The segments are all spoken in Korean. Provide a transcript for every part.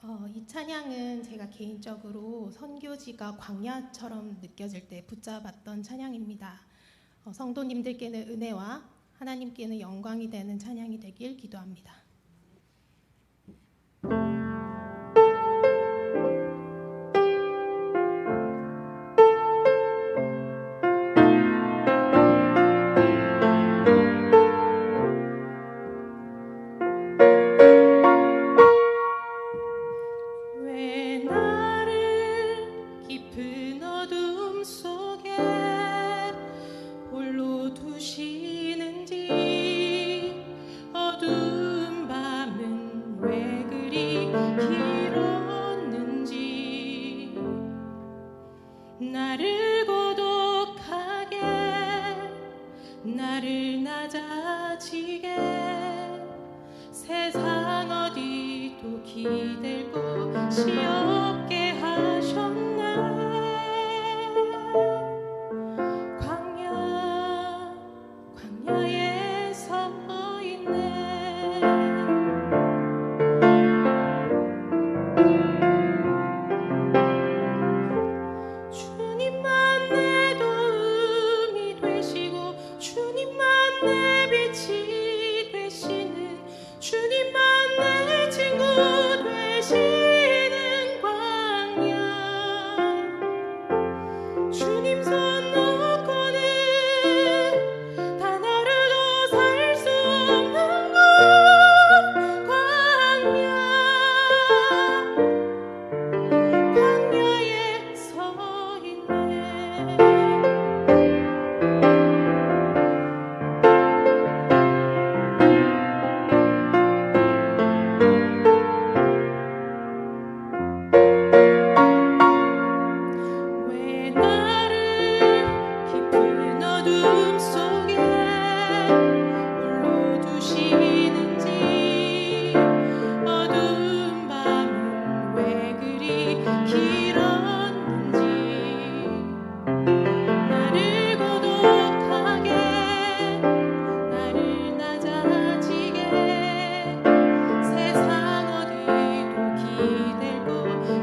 어, 이 찬양은 제가 개인적으로 선교지가 광야처럼 느껴질 때 붙잡았던 찬양입니다. 어, 성도님들께는 은혜와 하나님께는 영광이 되는 찬양이 되길 기도합니다. 나를 낮아지게. 세상 어디도 기댈 곳이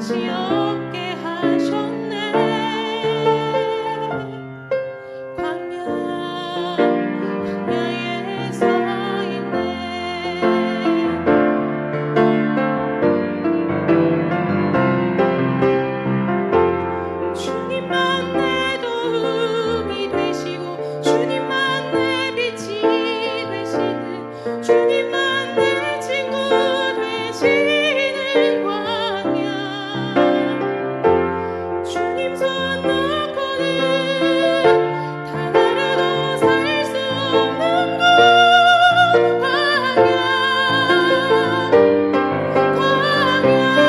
canción. Thank you.